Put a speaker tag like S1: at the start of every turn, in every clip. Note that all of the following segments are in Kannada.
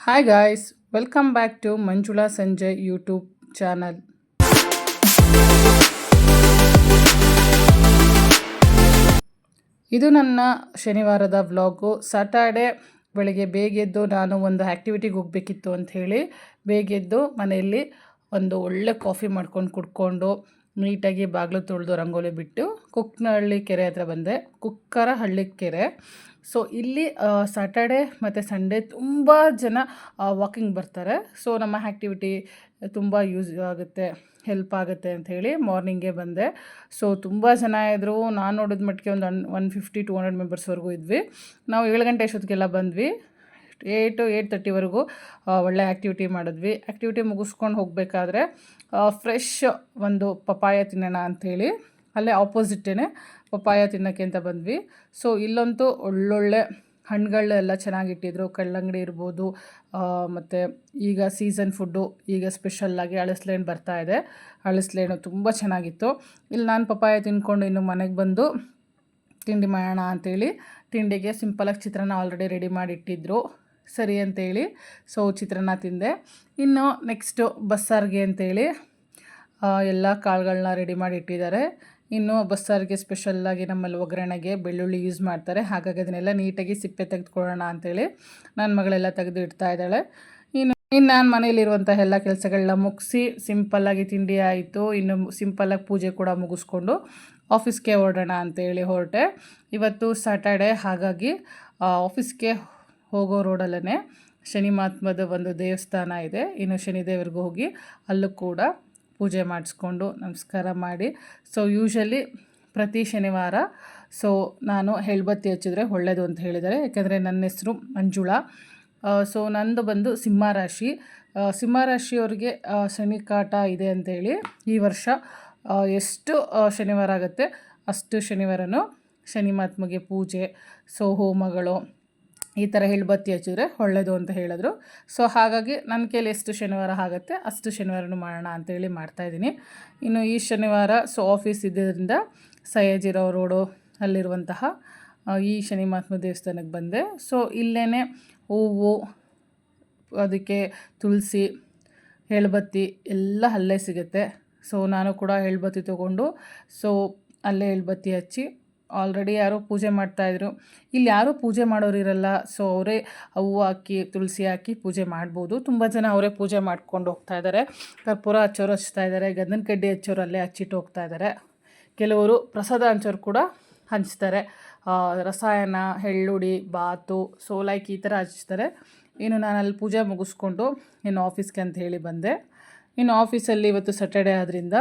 S1: Hi guys welcome back to Manjula Sanjay YouTube channel ಇದು ನನ್ನ ಶನಿವಾರದ ವ್ಲಾಗು ಸಾಟರ್ಡೆ ಬೆಳಗ್ಗೆ ಬೇಗೆದ್ದು ನಾನು ಒಂದು ಆ್ಯಕ್ಟಿವಿಟಿಗೆ ಹೋಗಬೇಕಿತ್ತು ಅಂತ ಹೇಳಿ ಬೇಗ ಎದ್ದು ಮನೆಯಲ್ಲಿ ಒಂದು ಒಳ್ಳೆ ಕಾಫಿ ಮಾಡ್ಕೊಂಡು ಕುಡ್ಕೊಂಡು ನೀಟಾಗಿ ಬಾಗಿಲು ತೊಳೆದು ರಂಗೋಲಿ ಬಿಟ್ಟು ಕುಕ್ಕನಹಳ್ಳಿ ಕೆರೆ ಹತ್ರ ಬಂದೆ. ಕುಕ್ಕರಹಳ್ಳಿ ಕೆರೆ. ಸೊ ಇಲ್ಲಿ ಸಾಟರ್ಡೆ ಮತ್ತು ಸಂಡೇ ತುಂಬ ಜನ ವಾಕಿಂಗ್ ಬರ್ತಾರೆ. ಸೊ ನಮ್ಮ ಆ್ಯಕ್ಟಿವಿಟಿ ತುಂಬ ಯೂಸ್ ಆಗುತ್ತೆ ಹೆಲ್ಪ್ ಆಗುತ್ತೆ ಅಂತ ಹೇಳಿ ಮಾರ್ನಿಂಗೇ ಬಂದೆ. ಸೊ ತುಂಬ ಜನ ಇದ್ದರು ನಾನು ನೋಡಿದ ಮಟ್ಟಿಗೆ ಒಂದು one one fifty to hundred ಮೆಂಬರ್ಸ್ವರೆಗೂ ಇದ್ವಿ. ನಾವು ಏಳು ಗಂಟೆ ಅಷ್ಟೊತ್ತಿಗೆಲ್ಲ ಬಂದ್ವಿ. ಏಯ್ಟು ಏಯ್ಟ್ ತರ್ಟಿವರೆಗೂ ಒಳ್ಳೆ ಆ್ಯಕ್ಟಿವಿಟಿ ಮಾಡಿದ್ವಿ. ಆ್ಯಕ್ಟಿವಿಟಿ ಮುಗಿಸ್ಕೊಂಡು ಹೋಗಬೇಕಾದ್ರೆ ಫ್ರೆಶ್ ಒಂದು ಪಪಾಯ ತಿನ್ನೋಣ ಅಂಥೇಳಿ ಅಲ್ಲೇ ಆಪೋಸಿಟ್ಟೇ ಪಪ್ಪಾಯ ತಿನ್ನೋಕ್ಕೆ ಅಂತ ಬಂದ್ವಿ. ಸೊ ಇಲ್ಲಂತೂ ಒಳ್ಳೊಳ್ಳೆ ಹಣ್ಣುಗಳೆಲ್ಲ ಚೆನ್ನಾಗಿಟ್ಟಿದ್ರು. ಕಲ್ಲಂಗಡಿ ಇರ್ಬೋದು ಮತ್ತು ಈಗ ಸೀಸನ್ ಫುಡ್ಡು ಈಗ ಸ್ಪೆಷಲ್ಲಾಗಿ ಬರ್ತಾ ಇದೆ. ಅಳಸ್ಲೇಣು ತುಂಬ ಚೆನ್ನಾಗಿತ್ತು. ಇಲ್ಲಿ ನಾನು ಪಪ್ಪಾಯ ತಿನ್ಕೊಂಡು ಇನ್ನು ಮನೆಗೆ ಬಂದು ತಿಂಡಿ ಮಾಡೋಣ ಅಂಥೇಳಿ ತಿಂಡಿಗೆ ಸಿಂಪಲಾಗಿ ಚಿತ್ರಾನ್ನ ಆಲ್ರೆಡಿ ರೆಡಿ ಮಾಡಿಟ್ಟಿದ್ರು. ಸರಿ ಅಂತೇಳಿ ಸೊ ಚಿತ್ರಾನ್ನ ತಿಂದೆ. ಇನ್ನು ನೆಕ್ಸ್ಟು ಬಸ್ಸಾರಿಗೆ ಅಂತೇಳಿ ಎಲ್ಲ ಕಾಳುಗಳನ್ನ ರೆಡಿ ಮಾಡಿ ಇಟ್ಟಿದ್ದಾರೆ ಇನ್ನು ಬಸ್ಸಾರಿಗೆ ಸ್ಪೆಷಲ್ಲಾಗಿ ನಮ್ಮಲ್ಲಿ ಒಗ್ಗರಣೆಗೆ ಬೆಳ್ಳುಳ್ಳಿ ಯೂಸ್ ಮಾಡ್ತಾರೆ. ಹಾಗಾಗಿ ಅದನ್ನೆಲ್ಲ ನೀಟಾಗಿ ಸಿಪ್ಪೆ ತೆಗೆದುಕೊಳ್ಳೋಣ ಅಂತೇಳಿ ನನ್ನ ಮಗಳೆಲ್ಲ ತೆಗೆದು ಇಡ್ತಾ ಇದ್ದಾಳೆ. ಇನ್ನು ಇನ್ನು ನಾನು ಮನೆಯಲ್ಲಿರುವಂಥ ಎಲ್ಲ ಕೆಲಸಗಳನ್ನ ಮುಗಿಸಿ ಸಿಂಪಲ್ಲಾಗಿ ತಿಂಡಿ ಆಯಿತು. ಇನ್ನು ಸಿಂಪಲ್ಲಾಗಿ ಪೂಜೆ ಕೂಡ ಮುಗಿಸ್ಕೊಂಡು ಆಫೀಸ್ಗೆ ಹೊರಡೋಣ ಅಂತೇಳಿ ಹೊರಟೆ. ಇವತ್ತು ಸ್ಯಾಟರ್ಡೆ ಹಾಗಾಗಿ ಆಫೀಸ್ಗೆ ಹೋಗೋ ರೋಡಲ್ಲೇ ಶನಿ ಮಹಾತ್ಮದ ಒಂದು ದೇವಸ್ಥಾನ ಇದೆ. ಇನ್ನು ಶನಿದೇವರಿಗೂ ಹೋಗಿ ಅಲ್ಲೂ ಕೂಡ ಪೂಜೆ ಮಾಡಿಸ್ಕೊಂಡು ನಮಸ್ಕಾರ ಮಾಡಿ. ಸೊ ಯೂಶಲಿ ಪ್ರತಿ ಶನಿವಾರ ಸೊ ನಾನು ಹೆಳ್ಬತ್ತಿ ಹಚ್ಚಿದ್ರೆ ಒಳ್ಳೆಯದು ಅಂತ ಹೇಳಿದ್ದಾರೆ. ಯಾಕೆಂದರೆ ನನ್ನ ಹೆಸರು ಮಂಜುಳ. ಸೊ ನಂದು ಬಂದು ಸಿಂಹರಾಶಿ ಸಿಂಹರಾಶಿಯವ್ರಿಗೆ ಶನಿ ಕಾಟ ಇದೆ ಅಂತೇಳಿ ಈ ವರ್ಷ ಎಷ್ಟು ಶನಿವಾರ ಆಗುತ್ತೆ ಅಷ್ಟು ಶನಿವಾರನೂ ಶನಿ ಮಹಾತ್ಮಗೆ ಪೂಜೆ ಸೊ ಹೋಮಗಳು ಈ ಥರ ಬತ್ತಿ ಹಚ್ಚಿದ್ರೆ ಒಳ್ಳೆಯದು ಅಂತ ಹೇಳಿದ್ರು. ಸೊ ಹಾಗಾಗಿ ನನ್ನ ಕೈಲಿ ಎಷ್ಟು ಶನಿವಾರ ಆಗುತ್ತೆ ಅಷ್ಟು ಶನಿವಾರನೂ ಮಾಡೋಣ ಅಂತೇಳಿ ಮಾಡ್ತಾಯಿದ್ದೀನಿ ಇನ್ನು ಈ ಶನಿವಾರ ಸೊ ಆಫೀಸ್ ಇದ್ದರಿಂದ ಸಯ್ಯಜಿರೋ ರೋಡು ಅಲ್ಲಿರುವಂತಹ ಈ ಶನಿ ಮಹಾತ್ಮ ದೇವಸ್ಥಾನಕ್ಕೆ ಬಂದೆ. ಸೊ ಇಲ್ಲೇ ಹೂವು, ಅದಕ್ಕೆ ತುಳಸಿ, ಹೇಳ್ಬತ್ತಿ ಎಲ್ಲ ಅಲ್ಲೇ ಸಿಗುತ್ತೆ. ಸೊ ನಾನು ಕೂಡ ಹೇಳ್ಬತ್ತಿ ತೊಗೊಂಡು ಸೊ ಅಲ್ಲೇ ಹೇಳ್ಬತ್ತಿ ಹಚ್ಚಿ ಆಲ್ರೆಡಿ ಯಾರೋ ಪೂಜೆ ಮಾಡ್ತಾಯಿದ್ರು ಇಲ್ಲಿ ಯಾರೂ ಪೂಜೆ ಮಾಡೋರು ಇರಲ್ಲ. ಸೊ ಅವರೇ ಹೂವು ಹಾಕಿ, ತುಳಸಿ ಹಾಕಿ ಪೂಜೆ ಮಾಡ್ಬೋದು. ತುಂಬ ಜನ ಅವರೇ ಪೂಜೆ ಮಾಡ್ಕೊಂಡು ಹೋಗ್ತಾ ಇದ್ದಾರೆ ಕರ್ಪೂರ ಹಚ್ಚೋರು ಹಚ್ತಾ ಇದ್ದಾರೆ ಗಂಧನ ಕಡ್ಡಿ ಹಚ್ಚೋರು ಅಲ್ಲೇ ಹಚ್ಚಿಟ್ಟು ಹೋಗ್ತಾ ಇದ್ದಾರೆ ಕೆಲವರು ಪ್ರಸಾದ ಹಂಚೋರು ಕೂಡ ಹಂಚ್ತಾರೆ. ರಸಾಯನ ಎಳ್ಳುಡಿ ಬಾತು ಸೋಲಾಯ್ಕ್ ಈ ಥರ ಹಚ್ತಾರೆ. ಇನ್ನು ನಾನು ಅಲ್ಲಿ ಪೂಜೆ ಮುಗಿಸ್ಕೊಂಡು ಇನ್ನು ಆಫೀಸ್ಗೆ ಅಂತ ಹೇಳಿ ಬಂದೆ. ಇನ್ನು ಆಫೀಸಲ್ಲಿ ಇವತ್ತು ಸ್ಯಾಟರ್ಡೇ ಆದ್ದರಿಂದ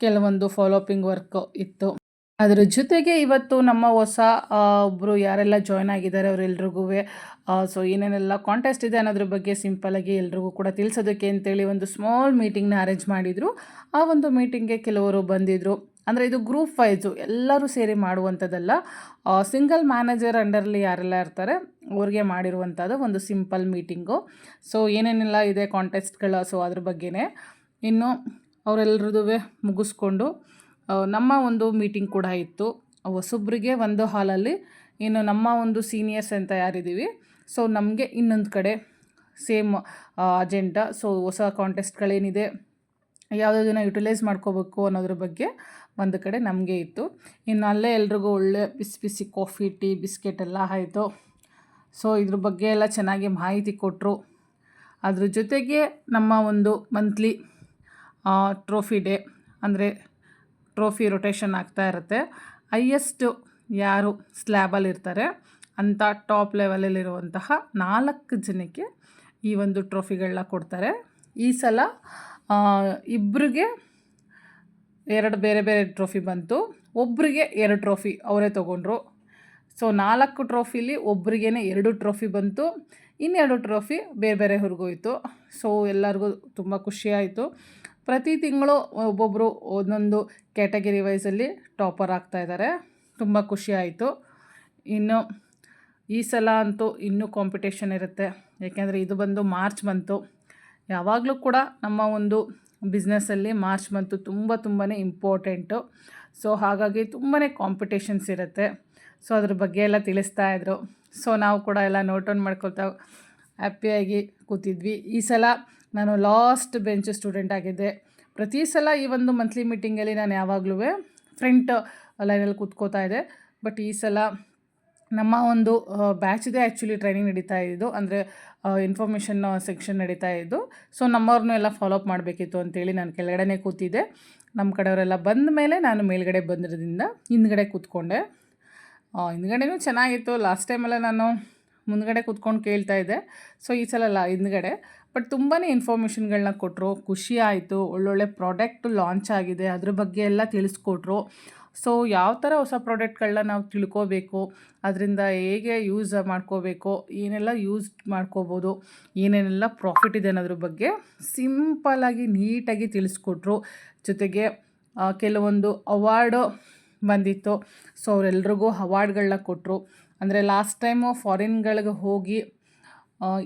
S1: ಕೆಲವೊಂದು ಫಾಲೋಪಿಂಗ್ ವರ್ಕ್ ಇತ್ತು. ಅದ್ರ ಜೊತೆಗೆ ಇವತ್ತು ನಮ್ಮ ಹೊಸ ಒಬ್ಬರು ಯಾರೆಲ್ಲ ಜಾಯ್ನ್ ಆಗಿದ್ದಾರೆ ಅವರೆಲ್ರಿಗೂ ಸೊ ಏನೇನೆಲ್ಲ ಕಾಂಟೆಸ್ಟ್ ಇದೆ ಅನ್ನೋದ್ರ ಬಗ್ಗೆ ಸಿಂಪಲಾಗಿ ಎಲ್ರಿಗೂ ಕೂಡ ತಿಳಿಸೋದಕ್ಕೆ ಅಂತೇಳಿ ಒಂದು ಸ್ಮಾಲ್ ಮೀಟಿಂಗ್ನ ಅರೇಂಜ್ ಮಾಡಿದರು. ಆ ಒಂದು ಮೀಟಿಂಗ್ಗೆ ಕೆಲವರು ಬಂದಿದ್ದರು ಅಂದರೆ ಇದು ಗ್ರೂಪ್ ವೈಸು ಎಲ್ಲರೂ ಸೇರಿ ಮಾಡುವಂಥದ್ದಲ್ಲ. ಸಿಂಗಲ್ ಮ್ಯಾನೇಜರ್ ಅಂಡರ್ಲಿ ಯಾರೆಲ್ಲ ಇರ್ತಾರೆ, ಅವ್ರಿಗೆ ಮಾಡಿರುವಂಥದ್ದು ಒಂದು ಸಿಂಪಲ್ ಮೀಟಿಂಗು ಸೊ ಏನೇನೆಲ್ಲ ಇದೆ ಕಾಂಟೆಸ್ಟ್ಗಳು ಸೊ ಅದ್ರ ಬಗ್ಗೆನೇ. ಇನ್ನು ಅವರೆಲ್ಲರದೂ ಮುಗಿಸ್ಕೊಂಡು ನಮ್ಮ ಒಂದು ಮೀಟಿಂಗ್ ಕೂಡ ಇತ್ತು. ಹೊಸೊಬ್ಬರಿಗೆ ಒಂದು ಹಾಲಲ್ಲಿ ಇನ್ನು ನಮ್ಮ ಒಂದು ಸೀನಿಯರ್ಸ್ ಅಂತ ಯಾರಿದ್ದೀವಿ. ಸೊ ನಮಗೆ ಇನ್ನೊಂದು ಕಡೆ ಸೇಮ್ ಅಜೆಂಡಾ ಸೊ ಹೊಸ ಕಾಂಟೆಸ್ಟ್ಗಳೇನಿದೆ ಯಾವುದನ್ನು ಯುಟಿಲೈಸ್ ಮಾಡ್ಕೋಬೇಕು ಅನ್ನೋದ್ರ ಬಗ್ಗೆ ಒಂದು ಕಡೆ ನಮಗೆ ಇತ್ತು. ಇನ್ನು ಅಲ್ಲೇ ಎಲ್ರಿಗೂ ಒಳ್ಳೆ ಬಿಸಿ ಬಿಸಿ ಕಾಫಿ ಟೀ ಬಿಸ್ಕೆಟ್ ಎಲ್ಲ ಆಯಿತು. ಸೊ ಇದ್ರ ಬಗ್ಗೆ ಎಲ್ಲ ಚೆನ್ನಾಗಿ ಮಾಹಿತಿ ಕೊಟ್ಟರು ಅದ್ರ ಜೊತೆಗೆ ನಮ್ಮ ಒಂದು ಮಂತ್ಲಿ ಟ್ರೋಫಿ ಡೇ ಅಂದರೆ ಟ್ರೋಫಿ ರೊಟೇಷನ್ ಆಗ್ತಾ ಇರುತ್ತೆ. ಹೈಯೆಸ್ಟು ಯಾರು ಸ್ಲ್ಯಾಬಲ್ಲಿ ಇರ್ತಾರೆ. ಅಂಥ ಟಾಪ್ ಲೆವೆಲಲ್ಲಿರುವಂತಹ ನಾಲ್ಕು ಜನಕ್ಕೆ ಈ ಒಂದು ಟ್ರೋಫಿಗಳನ್ನ ಕೊಡ್ತಾರೆ. ಈ ಸಲ ಇಬ್ಬರಿಗೆ ಎರಡು ಬೇರೆ ಬೇರೆ ಟ್ರೋಫಿ ಬಂತು. ಒಬ್ಬರಿಗೆ ಎರಡು ಟ್ರೋಫಿ ಅವರೇ ತೊಗೊಂಡ್ರು. ಸೊ ನಾಲ್ಕು ಟ್ರೋಫಿಲಿ ಒಬ್ರಿಗೇ ಎರಡು ಟ್ರೋಫಿ ಬಂತು. ಇನ್ನೆರಡು ಟ್ರೋಫಿ ಬೇರೆ ಬೇರೆ ಹೋಯ್ತು ಸೊ ಎಲ್ಲರಿಗೂ ತುಂಬ ಖುಷಿಯಾಯಿತು ಪ್ರತಿ ತಿಂಗಳು ಒಬ್ಬೊಬ್ಬರು ಒಂದೊಂದು ಕ್ಯಾಟಗರಿ ವೈಸಲ್ಲಿ ಟಾಪರ್ ಆಗ್ತಾ ಇದ್ದಾರೆ. ತುಂಬ ಖುಷಿ ಆಯಿತು. ಇನ್ನು ಈ ಸಲ ಅಂತೂ ಇನ್ನೂ ಕಾಂಪಿಟೇಷನ್ ಇರುತ್ತೆ. ಏಕೆಂದರೆ ಇದು ಬಂದು ಮಾರ್ಚ್ ಮಂತು ಯಾವಾಗಲೂ ಕೂಡ ನಮ್ಮ ಒಂದು ಬಿಸ್ನೆಸ್ಸಲ್ಲಿ ಮಾರ್ಚ್ ಮಂತು ತುಂಬ ತುಂಬಾ ಇಂಪಾರ್ಟೆಂಟು. ಸೊ ಹಾಗಾಗಿ ತುಂಬಾ ಕಾಂಪಿಟೇಷನ್ಸ್ ಇರುತ್ತೆ. ಸೊ ಅದ್ರ ಬಗ್ಗೆ ಎಲ್ಲ ತಿಳಿಸ್ತಾ ಇದ್ರು. ಸೊ ನಾವು ಕೂಡ ಎಲ್ಲ ನೋಟ್ ಆನ್ ಮಾಡ್ಕೊಳ್ತಾ ಹ್ಯಾಪಿಯಾಗಿ ಕೂತಿದ್ವಿ. ಈ ಸಲ ನಾನು ಲಾಸ್ಟ್ ಬೆಂಚ್ ಸ್ಟೂಡೆಂಟ್ ಆಗಿದ್ದೆ. ಪ್ರತಿ ಸಲ ಈ ಒಂದು ಮಂತ್ಲಿ ಮೀಟಿಂಗಲ್ಲಿ ನಾನು ಯಾವಾಗಲೂ ಫ್ರಂಟ್ ಲೈನಲ್ಲಿ ಕೂತ್ಕೋತಾ ಇದ್ದೆ. ಬಟ್ ಈ ಸಲ ನಮ್ಮ ಒಂದು ಬ್ಯಾಚ್ದೇ ಆ್ಯಕ್ಚುಲಿ ಟ್ರೈನಿಂಗ್ ನಡೀತಾ ಇದ್ದು. ಅಂದರೆ ಇನ್ಫಾರ್ಮೇಷನ್ ಸೆಕ್ಷನ್ ನಡೀತಾ ಇದ್ದು. ಸೊ ನಮ್ಮವ್ರನ್ನೂ ಎಲ್ಲ ಫಾಲೋಅಪ್ ಮಾಡಬೇಕಿತ್ತು ಅಂತೇಳಿ ನಾನು ಕೆಳಗಡೆ ಕೂತಿದ್ದೆ. ನಮ್ಮ ಕಡೆಯವರೆಲ್ಲ ಬಂದ ಮೇಲೆ ನಾನು ಮೇಲ್ಗಡೆ ಬಂದಿರೋದ್ರಿಂದ ಹಿಂದ್ಗಡೆ ಕೂತ್ಕೊಂಡೆ. ಹಿಂದ್ಗಡೆನೂ ಚೆನ್ನಾಗಿತ್ತು. ಲಾಸ್ಟ್ ಟೈಮೆಲ್ಲ ನಾನು ಮುಂದ್ಗಡೆ ಕೂತ್ಕೊಂಡು ಕೇಳ್ತಾ ಇದ್ದೆ ಸೊ ಈ ಸಲ ಹಿಂದ್ಗಡೆ. ಬಟ್ ತುಂಬಾ ಇನ್ಫಾರ್ಮೇಷನ್ಗಳನ್ನ ಕೊಟ್ಟರು ಖುಷಿ ಆಯಿತು, ಒಳ್ಳೊಳ್ಳೆ ಪ್ರಾಡಕ್ಟ್ ಲಾಂಚ್ ಆಗಿದೆ, ಅದ್ರ ಬಗ್ಗೆ ಎಲ್ಲ ತಿಳಿಸ್ಕೊಟ್ರು. ಸೊ ಯಾವ ಥರ ಹೊಸ ಪ್ರಾಡಕ್ಟ್ಗಳನ್ನ ನಾವು ತಿಳ್ಕೋಬೇಕು, ಅದರಿಂದ ಹೇಗೆ ಯೂಸ್ ಮಾಡ್ಕೋಬೇಕು, ಏನೆಲ್ಲ ಯೂಸ್ ಮಾಡ್ಕೋಬೋದು, ಏನೇನೆಲ್ಲ ಪ್ರಾಫಿಟ್ ಇದೆ ಅನ್ನೋದ್ರ ಬಗ್ಗೆ ಸಿಂಪಲ್ಲಾಗಿ ನೀಟಾಗಿ ತಿಳಿಸ್ಕೊಟ್ರು. ಜೊತೆಗೆ ಕೆಲವೊಂದು ಅವಾರ್ಡು ಬಂದಿತ್ತು. ಸೊ ಅವರೆಲ್ರಿಗೂ ಅವಾರ್ಡ್ಗಳನ್ನ ಕೊಟ್ಟರು ಅಂದರೆ ಲಾಸ್ಟ್ ಟೈಮು ಫಾರಿನ್ಗಳಿಗೆ ಹೋಗಿ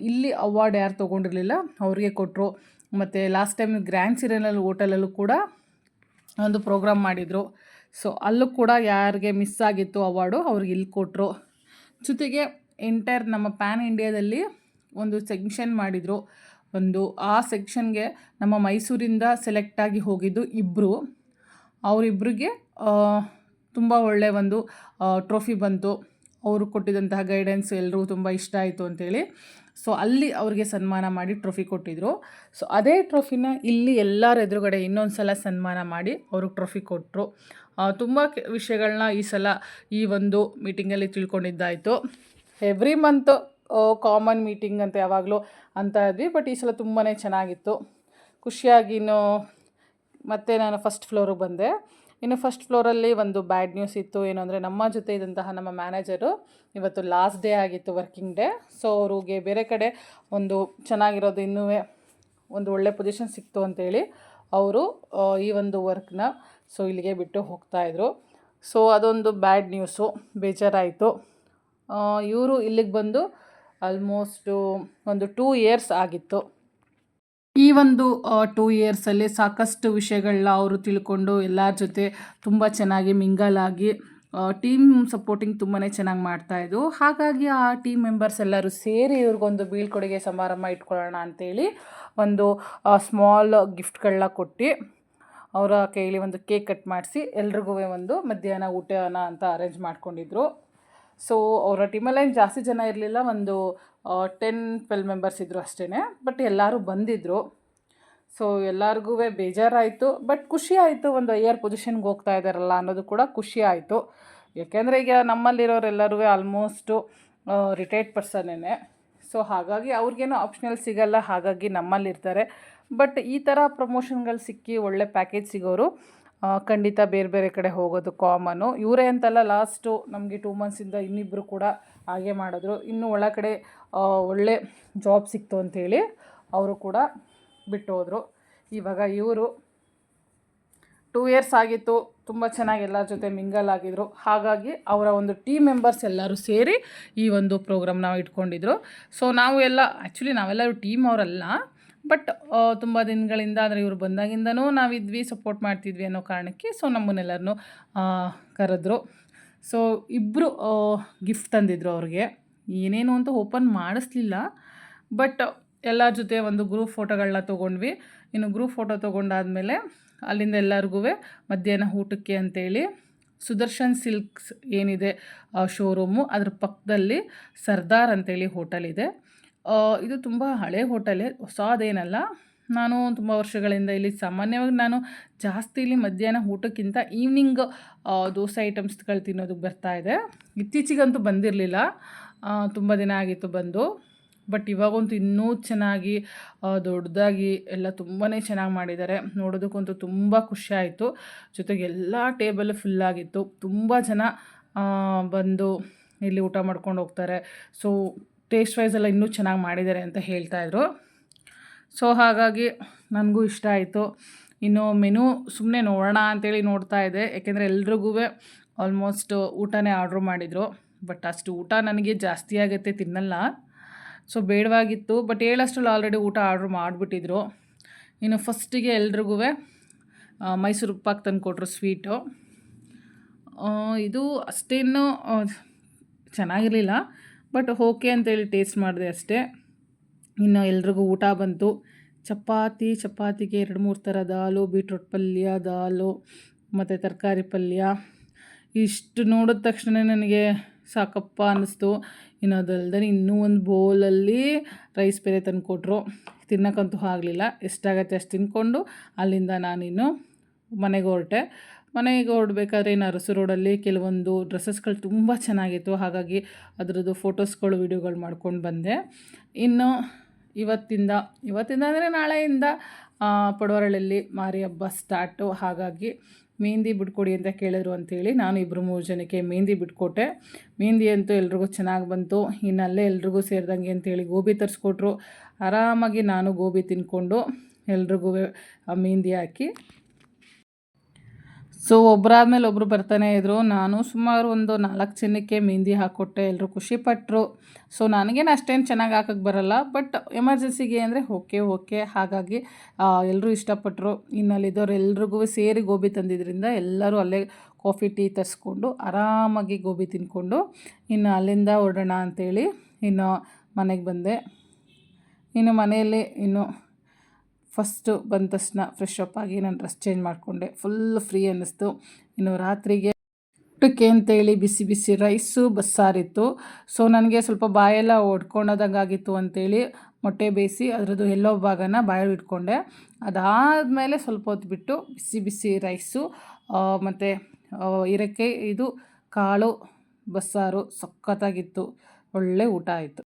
S1: ಇಲ್ಲಿ ಅವಾರ್ಡ್ ಯಾರು ತೊಗೊಂಡಿರಲಿಲ್ಲ, ಅವ್ರಿಗೆ ಕೊಟ್ಟರು ಮತ್ತು ಲಾಸ್ಟ್ ಟೈಮ್ ಗ್ರ್ಯಾಂಡ್ ಸೀರಿಯಲಲ್ಲಿ ಹೋಟೆಲಲ್ಲೂ ಕೂಡ ಒಂದು ಪ್ರೋಗ್ರಾಮ್ ಮಾಡಿದರು. ಸೊ ಅಲ್ಲೂ ಕೂಡ ಯಾರಿಗೆ ಮಿಸ್ ಆಗಿತ್ತು ಅವಾರ್ಡು ಅವ್ರಿಗೆ ಇಲ್ಲಿ ಕೊಟ್ಟರು ಜೊತೆಗೆ ಎಂಟೈರ್ ನಮ್ಮ ಪ್ಯಾನ್ ಇಂಡಿಯಾದಲ್ಲಿ ಒಂದು ಸೆಕ್ಷನ್ ಮಾಡಿದರು. ಒಂದು, ಆ ಸೆಕ್ಷನ್ಗೆ ನಮ್ಮ ಮೈಸೂರಿಂದ ಸೆಲೆಕ್ಟಾಗಿ ಹೋಗಿದ್ದು ಇಬ್ಬರು ಅವರಿಬ್ಬರಿಗೆ ತುಂಬ ಒಳ್ಳೆಯ ಒಂದು ಟ್ರೋಫಿ ಬಂತು. ಅವರು ಕೊಟ್ಟಿದ್ದಂತಹ ಗೈಡೆನ್ಸ್ ಎಲ್ಲರಿಗೂ ತುಂಬ ಇಷ್ಟ ಆಯಿತು ಅಂತೇಳಿ. ಸೊ ಅಲ್ಲಿ ಅವ್ರಿಗೆ ಸನ್ಮಾನ ಮಾಡಿ ಟ್ರೋಫಿ ಕೊಟ್ಟಿದ್ದರು ಸೊ ಅದೇ ಟ್ರೋಫಿನ ಇಲ್ಲಿ ಎಲ್ಲರ ಎದುರುಗಡೆ ಇನ್ನೊಂದು ಸಲ ಸನ್ಮಾನ ಮಾಡಿ ಅವ್ರಿಗೆ ಟ್ರೋಫಿ ಕೊಟ್ಟರು ತುಂಬ ವಿಷಯಗಳನ್ನ ಈ ಸಲ ಈ ಒಂದು ಮೀಟಿಂಗಲ್ಲಿ ತಿಳ್ಕೊಂಡಿದ್ದಾಯಿತು. ಎವ್ರಿ ಮಂತ್ ಕಾಮನ್ ಮೀಟಿಂಗ್ ಅಂತ ಯಾವಾಗಲೂ ಅಂತ ಇದ್ವಿ ಬಟ್ ಈ ಸಲ ತುಂಬಾ ಚೆನ್ನಾಗಿತ್ತು. ಖುಷಿಯಾಗಿ ಮತ್ತು ಮತ್ತೆ ನಾನು ಫಸ್ಟ್ ಫ್ಲೋರಿಗೆ ಬಂದೆ. ಇನ್ನು ಫಸ್ಟ್ ಫ್ಲೋರಲ್ಲಿ ಒಂದು ಬ್ಯಾಡ್ ನ್ಯೂಸ್ ಇತ್ತು. ಏನು ಅಂದರೆ ನಮ್ಮ ಜೊತೆ ಇದ್ದಂತಹ ನಮ್ಮ ಮ್ಯಾನೇಜರು ಇವತ್ತು ಲಾಸ್ಟ್ ಡೇ ಆಗಿತ್ತು ವರ್ಕಿಂಗ್ ಡೇ ಸೊ ಅವ್ರಿಗೆ ಬೇರೆ ಕಡೆ ಒಂದು ಚೆನ್ನಾಗಿರೋದು ಇನ್ನೂ ಒಂದು ಒಳ್ಳೆ ಪೊಸಿಷನ್ ಸಿಕ್ತು ಅಂತೇಳಿ ಅವರು ಈ ಒಂದು ವರ್ಕ್ನ ಸೊ ಇಲ್ಲಿಗೆ ಬಿಟ್ಟು ಹೋಗ್ತಾಯಿದ್ರು ಸೊ ಅದೊಂದು ಬ್ಯಾಡ್ ನ್ಯೂಸು ಬೇಜಾರಾಯಿತು. ಇವರು ಇಲ್ಲಿಗೆ ಬಂದು ಆಲ್ಮೋಸ್ಟು ಒಂದು ಟೂ ಇಯರ್ಸ್ ಆಗಿತ್ತು. ಈ ಒಂದು ಟೂ ಇಯರ್ಸಲ್ಲಿ ಸಾಕಷ್ಟು ವಿಷಯಗಳನ್ನ ಅವರು ತಿಳ್ಕೊಂಡು ಎಲ್ಲರ ಜೊತೆ ತುಂಬ ಚೆನ್ನಾಗಿ ಮಿಂಗಲ್ ಆಗಿ ಟೀಮ್ ಸಪೋರ್ಟಿಂಗ್ ತುಂಬಾ ಚೆನ್ನಾಗಿ ಮಾಡ್ತಾಯಿದ್ರು ಹಾಗಾಗಿ ಆ ಟೀಮ್ ಮೆಂಬರ್ಸ್ ಎಲ್ಲರೂ ಸೇರಿ ಇವ್ರಿಗೊಂದು ಬೀಳ್ಕೊಡುಗೆ ಸಮಾರಂಭ ಇಟ್ಕೊಳ್ಳೋಣ ಅಂತೇಳಿ ಒಂದು ಸ್ಮಾಲ್ ಗಿಫ್ಟ್ಗಳನ್ನ ಕೊಟ್ಟು ಅವರ ಕೈಲಿ ಒಂದು ಕೇಕ್ ಕಟ್ ಮಾಡಿಸಿ ಎಲ್ರಿಗೂ ಒಂದು ಮಧ್ಯಾಹ್ನ ಊಟನ ಅಂತ ಅರೇಂಜ್ ಮಾಡ್ಕೊಂಡಿದ್ರು. ಸೊ ಅವರ ಟೀಮಲ್ಲೇನು ಜಾಸ್ತಿ ಜನ ಇರಲಿಲ್ಲ, ಒಂದು ಟೆನ್ ಟ್ವೆಲ್ ಮೆಂಬರ್ಸ್ ಇದ್ದರು ಅಷ್ಟೇ ಬಟ್ ಎಲ್ಲರೂ ಬಂದಿದ್ದರು ಸೊ ಎಲ್ಲರಿಗೂ ಬೇಜಾರಾಯಿತು ಬಟ್ ಖುಷಿ ಆಯಿತು, ಒಂದು ಐಯರ್ ಪೊಸಿಷನ್ಗೆ ಹೋಗ್ತಾ ಇದ್ದಾರಲ್ಲ ಅನ್ನೋದು ಕೂಡ ಖುಷಿ ಆಯಿತು. ಯಾಕೆಂದರೆ ಈಗ ನಮ್ಮಲ್ಲಿರೋರೆಲ್ಲರೂ ಆಲ್ಮೋಸ್ಟು ರಿಟೈರ್ಡ್ ಪರ್ಸನೇ ಸೊ ಹಾಗಾಗಿ ಅವ್ರಿಗೇನೋ ಆಪ್ಷನಲ್ ಸಿಗಲ್ಲ, ಹಾಗಾಗಿ ನಮ್ಮಲ್ಲಿರ್ತಾರೆ. ಬಟ್ ಈ ಥರ ಪ್ರಮೋಷನ್ಗಳು ಸಿಕ್ಕಿ ಒಳ್ಳೆ ಪ್ಯಾಕೇಜ್ ಸಿಗೋರು. ಖಂಡಿತ ಬೇರೆ ಬೇರೆ ಕಡೆ ಹೋಗೋದು ಕಾಮನು. ಇವರೇ ಅಂತಲ್ಲ, ಲಾಸ್ಟು ನಮಗೆ ಟೂ ಮಂತ್ಸಿಂದ ಇನ್ನಿಬ್ಬರು ಕೂಡ ಹಾಗೆ ಮಾಡಿದ್ರು. ಇನ್ನು ಒಳಗಡೆ ಒಳ್ಳೆ ಜಾಬ್ ಸಿಕ್ತು ಅಂಥೇಳಿ ಅವರು ಕೂಡ ಬಿಟ್ಟು ಹೋದರು ಇವಾಗ ಇವರು ಟೂ ಇಯರ್ಸ್ ಆಗಿತ್ತು, ತುಂಬ ಚೆನ್ನಾಗಿ ಎಲ್ಲರ ಜೊತೆ ಮಿಂಗಲ್ ಆಗಿದ್ರು. ಹಾಗಾಗಿ ಅವರ ಒಂದು ಟೀಮ್ ಮೆಂಬರ್ಸ್ ಎಲ್ಲರೂ ಸೇರಿ ಈ ಒಂದು ಪ್ರೋಗ್ರಾಮ್ ನಾವು ಇಟ್ಕೊಂಡಿದ್ರು. ಸೊ ನಾವು ಎಲ್ಲ ಆ್ಯಕ್ಚುಲಿ ನಾವೆಲ್ಲರೂ ಟೀಮ್ ಅವರಲ್ಲ ಬಟ್ ತುಂಬ ದಿನಗಳಿಂದ ಅಂದರೆ ಇವರು ಬಂದಾಗಿಂದನೂ ನಾವಿದ್ವಿ ಸಪೋರ್ಟ್ ಮಾಡ್ತಿದ್ವಿ ಅನ್ನೋ ಕಾರಣಕ್ಕೆ ಸೊ ನಮ್ಮನ್ನೆಲ್ಲರನ್ನೂ ಕರೆದ್ರು. ಸೊ ಇಬ್ಬರು ಗಿಫ್ಟ್ ತಂದಿದ್ರು ಅವ್ರಿಗೆ. ಏನೇನು ಅಂತ ಓಪನ್ ಮಾಡಿಸ್ಲಿಲ್ಲ. ಬಟ್ ಎಲ್ಲರ ಜೊತೆ ಒಂದು ಗ್ರೂಪ್ ಫೋಟೋಗಳನ್ನ ತೊಗೊಂಡ್ವಿ. ಇನ್ನು ಗ್ರೂಪ್ ಫೋಟೋ ತೊಗೊಂಡಾದಮೇಲೆ ಅಲ್ಲಿಂದ ಎಲ್ಲರಿಗೂ ಮಧ್ಯಾಹ್ನ ಊಟಕ್ಕೆ ಅಂತೇಳಿ ಸುದರ್ಶನ್ ಸಿಲ್ಕ್ಸ್ ಏನಿದೆ ಶೋರೂಮು ಅದ್ರ ಪಕ್ಕದಲ್ಲಿ ಸರ್ದಾರ್ ಅಂತೇಳಿ ಹೋಟೆಲ್ ಇದೆ. ಇದು ತುಂಬ ಹಳೆ ಹೋಟೆಲೇ, ಹೊಸದೇನಲ್ಲ. ನಾನು ತುಂಬ ವರ್ಷಗಳಿಂದ ಇಲ್ಲಿ ಸಾಮಾನ್ಯವಾಗಿ ನಾನು ಜಾಸ್ತಿ ಇಲ್ಲಿ ಮಧ್ಯಾಹ್ನ ಊಟಕ್ಕಿಂತ ಈವ್ನಿಂಗ್ ದೋಸೆ ಐಟಮ್ಸ್ಗಳು ತಿನ್ನೋದಕ್ಕೆ ಬರ್ತಾ ಇದೆ. ಇತ್ತೀಚಿಗಂತೂ ಬಂದಿರಲಿಲ್ಲ. ತುಂಬ ದಿನ ಆಗಿತ್ತು ಬಂದು. ಬಟ್ ಇವಾಗಂತೂ ಇನ್ನೂ ಚೆನ್ನಾಗಿ ದೊಡ್ಡದಾಗಿ ಎಲ್ಲ ತುಂಬಾ ಚೆನ್ನಾಗಿ ಮಾಡಿದ್ದಾರೆ. ನೋಡೋದಕ್ಕಂತೂ ತುಂಬ ಖುಷಿ ಆಯಿತು. ಜೊತೆಗೆ ಎಲ್ಲ ಟೇಬಲ್ ಫುಲ್ಲಾಗಿತ್ತು ತುಂಬ ಜನ ಬಂದು ಇಲ್ಲಿ ಊಟ ಮಾಡ್ಕೊಂಡು ಹೋಗ್ತಾರೆ. ಸೊ ಟೇಸ್ಟ್ ವೈಸ್ ಎಲ್ಲ ಇನ್ನೂ ಚೆನ್ನಾಗಿ ಮಾಡಿದ್ದಾರೆ ಅಂತ ಹೇಳ್ತಾಯಿದ್ರು ಸೊ ಹಾಗಾಗಿ ನನಗೂ ಇಷ್ಟ ಆಯಿತು. ಇನ್ನು ಮೆನು ಸುಮ್ಮನೆ ನೋಡೋಣ ಅಂತೇಳಿ ನೋಡ್ತಾ ಇದ್ದೆ ಯಾಕೆಂದರೆ ಎಲ್ರಿಗೂ ಆಲ್ಮೋಸ್ಟ್ ಊಟನೇ ಆರ್ಡ್ರ್ ಮಾಡಿದರು. ಬಟ್ ಅಷ್ಟು ಊಟ ನನಗೆ ಜಾಸ್ತಿ ಆಗುತ್ತೆ ತಿನ್ನಲ್ಲ. ಸೊ ಬೇಡವಾಗಿತ್ತು. ಬಟ್ ಏಳಷ್ಟರಲ್ಲಿ ಆಲ್ರೆಡಿ ಊಟ ಆರ್ಡ್ರ್ ಮಾಡಿಬಿಟ್ಟಿದ್ರು. ಇನ್ನು ಫಸ್ಟಿಗೆ ಎಲ್ರಿಗೂ ಮೈಸೂರು ಪಾಕ್ ತಂದು ಕೊಟ್ಟರು ಸ್ವೀಟು ಇದು ಅಷ್ಟೇನು ಚೆನ್ನಾಗಿರಲಿಲ್ಲ. ಬಟ್ ಓಕೆ ಅಂತೇಳಿ ಟೇಸ್ಟ್ ಮಾಡಿದೆ ಅಷ್ಟೇ. ಇನ್ನು ಎಲ್ರಿಗೂ ಊಟ ಬಂತು. ಚಪಾತಿ, ಚಪಾತಿಗೆ ಎರಡು ಮೂರು ಥರ ದಾಲು ಬೀಟ್ರೋಟ್ ಪಲ್ಯ ದಾಲು ಮತ್ತು ತರಕಾರಿ ಪಲ್ಯ. ಇಷ್ಟು ನೋಡಿದ ತಕ್ಷಣ ನನಗೆ ಸಾಕಪ್ಪ ಅನ್ನಿಸ್ತು. ಇನ್ನು ಅದಲ್ಲದೆ ಇನ್ನೂ ಒಂದು ಬೌಲಲ್ಲಿ ರೈಸ್ ಬೇರೆ ತಂದು ಕೊಟ್ಟರು ತಿನ್ನೋಕ್ಕಂತೂ ಆಗಲಿಲ್ಲ. ಎಷ್ಟಾಗತ್ತೆ ಅಷ್ಟು ತಿನ್ಕೊಂಡು ಅಲ್ಲಿಂದ ನಾನಿನ್ನು ಮನೆಗೆ ಹೊರಟೆ. ಮನೆಗೆ ಹೊರಡ್ಬೇಕಾದ್ರೆ ಇನ್ನು ಅರಸು ರೋಡಲ್ಲಿ ಕೆಲವೊಂದು ಡ್ರೆಸ್ಸಸ್ಗಳು ತುಂಬ ಚೆನ್ನಾಗಿತ್ತು. ಹಾಗಾಗಿ ಅದರದ್ದು ಫೋಟೋಸ್ಗಳು, ವೀಡಿಯೋಗಳು ಮಾಡ್ಕೊಂಡು ಬಂದೆ. ಇನ್ನು ಇವತ್ತಿಂದ ಇವತ್ತಿಂದ ಅಂದರೆ ನಾಳೆಯಿಂದ ಪಡವರಳಲ್ಲಿ ಮಾರಿ ಹಬ್ಬ ಸ್ಟಾರ್ಟು. ಹಾಗಾಗಿ ಮೆಹಂದಿ ಬಿಟ್ಕೊಡಿ ಅಂತ ಕೇಳಿದ್ರು ಅಂಥೇಳಿ ನಾನು ಇಬ್ಬರು ಮೂರು ಜನಕ್ಕೆ ಮೆಹಂದಿ ಬಿಟ್ಕೊಟ್ಟೆ. ಮೆಹಂದಿ ಅಂತೂ ಎಲ್ರಿಗೂ ಚೆನ್ನಾಗಿ ಬಂತು. ಇನ್ನಲ್ಲೇ ಎಲ್ರಿಗೂ ಸೇರಿದಂಗೆ ಅಂತೇಳಿ ಗೋಬಿ ತರಿಸ್ಕೊಟ್ರು. ಆರಾಮಾಗಿ ನಾನು ಗೋಬಿ ತಿನ್ಕೊಂಡು ಎಲ್ರಿಗೂ ಮೆಹಂದಿ ಹಾಕಿ ಸೊ ಒಬ್ಬರಾದ್ಮೇಲೆ ಒಬ್ಬರು ಬರ್ತಾನೆ ಇದ್ದರು ನಾನು ಸುಮಾರು ಒಂದು ನಾಲ್ಕು ಜನಕ್ಕೆ ಮೆಹಂದಿ ಹಾಕ್ಕೊಟ್ಟೆ ಎಲ್ಲರೂ ಖುಷಿಪಟ್ಟರು ಸೊ ನನಗೇನು ಅಷ್ಟೇನು ಚೆನ್ನಾಗಿ ಹಾಕಕ್ಕೆ ಬರಲ್ಲ. ಬಟ್ ಎಮರ್ಜೆನ್ಸಿಗೆ ಅಂದರೆ ಓಕೆ ಓಕೆ ಹಾಗಾಗಿ ಎಲ್ಲರೂ ಇಷ್ಟಪಟ್ಟರು ಇನ್ನು ಅಲ್ಲಿದ್ದವ್ರು ಎಲ್ರಿಗೂ ಸೇರಿ ಗೋಬಿ ತಂದಿದ್ದರಿಂದ ಎಲ್ಲರೂ ಅಲ್ಲೇ ಕಾಫಿ ಟೀ ತರಿಸ್ಕೊಂಡು ಆರಾಮಾಗಿ ಗೋಬಿ ತಿನ್ಕೊಂಡು ಇನ್ನು ಅಲ್ಲಿಂದ ಹೊರಡೋಣ ಅಂಥೇಳಿ ಇನ್ನು ಮನೆಗೆ ಬಂದೆ. ಇನ್ನು ಮನೆಯಲ್ಲಿ ಇನ್ನು ಫಸ್ಟು ಬಂದ ತಕ್ಷಣ ಫ್ರೆಶ್ ಅಪ್ ಆಗಿ ನಾನು ಡ್ರೆಸ್ ಚೇಂಜ್ ಮಾಡಿಕೊಂಡೆ. ಫುಲ್ ಫ್ರೀ ಅನ್ನಿಸ್ತು. ಇನ್ನು ರಾತ್ರಿಗೆ ಊಟಕ್ಕೆ ಅಂತೇಳಿ ಬಿಸಿ ಬಿಸಿ ರೈಸು ಬಸ್ಸಾರಿತ್ತು ಸೊ ನನಗೆ ಸ್ವಲ್ಪ ಬಾಯೆಲ್ಲ ಆಗಿತ್ತು ಅಂತೇಳಿ ಮೊಟ್ಟೆ ಬೇಯಿಸಿ ಅದರದ್ದು ಎಲ್ಲೋ ಭಾಗನ ಬಾಯಲ್ಲಿ ಇಟ್ಕೊಂಡೆ. ಅದಾದಮೇಲೆ ಸ್ವಲ್ಪ ಹೊತ್ತು ಬಿಟ್ಟು ಬಿಸಿ ಬಿಸಿ ರೈಸು ಮತ್ತು ಇರಕ್ಕೆ ಇದು ಕಾಳು, ಬಸ್ಸಾರು ಸಖತ್ತಾಗಿತ್ತು. ಒಳ್ಳೆ ಊಟ ಆಯಿತು.